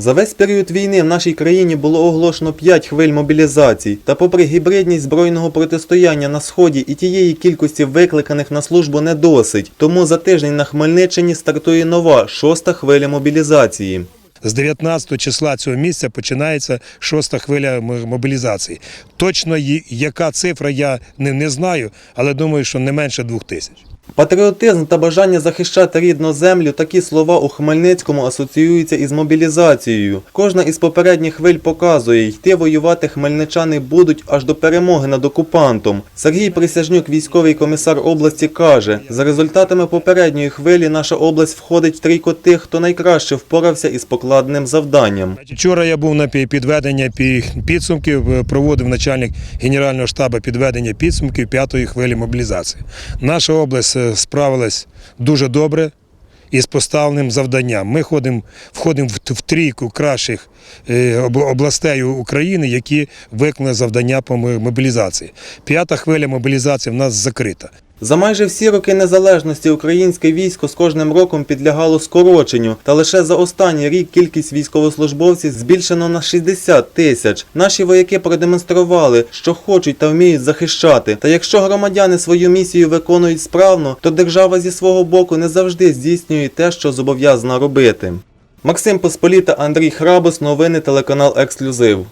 За весь період війни в нашій країні було оголошено 5 хвиль мобілізацій. Та попри гібридність збройного протистояння на сході і тієї кількості викликаних на службу не досить. Тому за тиждень на Хмельниччині стартує нова шоста хвиля мобілізації. З 19 числа цього місяця починається шоста хвиля мобілізації. Точно яка цифра я не, знаю, але думаю, що не менше двох тисяч. Патріотизм та бажання захищати рідну землю такі слова у Хмельницькому асоціюються із мобілізацією. Кожна із попередніх хвиль показує, йти воювати хмельничани будуть аж до перемоги над окупантом. Сергій Присяжнюк, військовий комісар області, каже: за результатами попередньої хвилі наша область входить в трійко тих, хто найкраще впорався із покладеним завданням. Вчора я був на пі- підведення пі- підсумків, е, проводив начальник Генерального штабу підведення підсумків п'ятої хвилі мобілізації. Наша область справилась дуже добре із поставленим завданням. Ми ходимо, входимо в, в трійку кращих е, областей України, які виконали завдання по мобілізації. П'ята хвиля мобілізації в нас закрита. За майже всі роки незалежності українське військо з кожним роком підлягало скороченню, та лише за останній рік кількість військовослужбовців збільшено на 60 тисяч. Наші вояки продемонстрували, що хочуть та вміють захищати. Та якщо громадяни свою місію виконують справно, то держава зі свого боку не завжди здійснює те, що зобов'язана робити. Максим Посполіта, Андрій Храбус, новини телеканал Ексклюзив.